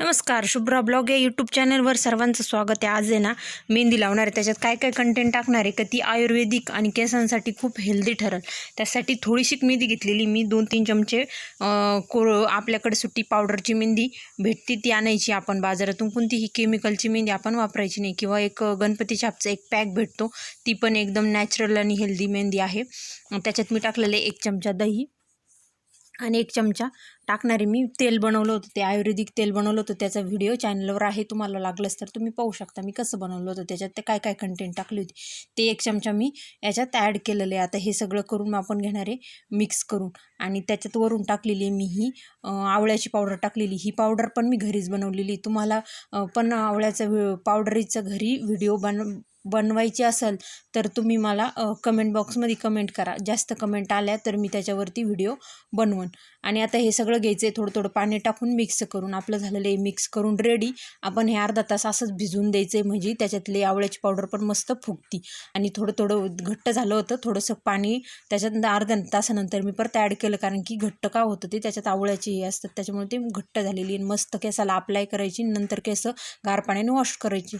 नमस्कार शुभ्रा ब्लॉग या यूट्यूब चॅनलवर सर्वांचं स्वागत आहे. आज आहे ना मेहंदी लावणार आहे. त्याच्यात काय काय कंटेंट टाकणार आहे? का ती आयुर्वेदिक आणि केसांसाठी खूप हेल्दी ठरेल. त्यासाठी थोडीशी मेहंदी घेतलेली. मी दोन तीन चमचे कोर को आपल्याकडे सुट्टी पावडरची मेहंदी भेटती. ती आणायची आपण बाजारातून. कोणतीही केमिकलची मेहंदी आपण वापरायची नाही. किंवा एक गणपती छापचा एक पॅक भेटतो. ती पण एकदम नॅचरल आणि हेल्दी मेहंदी आहे. त्याच्यात मी टाकलेले एक चमचा दही. आणि एक चमचा टाकणारे मी तेल बनवलं होतं ते आयुर्वेदिक तेल बनवलं होतं त्याचा व्हिडिओ चॅनलवर आहे तुम्हाला लागलंच तर तुम्ही पाहू शकता. मी कसं बनवलं होतं त्याच्यात ते काय काय कंटेंट टाकली होती ते एक चमचा मी याच्यात ॲड केलेलं आहे. आता हे सगळं करून आपण घेणार आहे मिक्स करून. आणि त्याच्यात वरून टाकलेली आहे मी ही आवळ्याची पावडर टाकलेली. ही पावडर पण मी घरीच बनवलेली तुम्हाला पण आवळ्याचं व्हि- पावडरीचं घरी व्हिडिओ बन बनवायची असेल तर तुम्ही मला कमेंट बॉक्समध्ये कमेंट करा. जास्त कमेंट आल्या तर मी त्याच्यावरती व्हिडिओ बनवन. आणि आता हे सगळं घ्यायचं आहे थोडं थोडं पाणी टाकून मिक्स करून. आपलं झालेलं आहे मिक्स करून रेडी आपण हे अर्धा तास असंच भिजून द्यायचं आहे म्हणजे त्याच्यातले आवळ्याची पावडर पण मस्त फुगती. आणि थोडं थोडं घट्ट झालं होतं थोडंसं पाणी त्याच्यात अर्ध्या तासानंतर मी परत ॲड केलं. कारण की घट्ट का होतं ते? त्याच्यात आवळ्याची हे असतात त्याच्यामुळे ते घट्ट झालेली मस्त केसाला अप्लाय करायची नंतर केस गार पाण्याने वॉश करायची.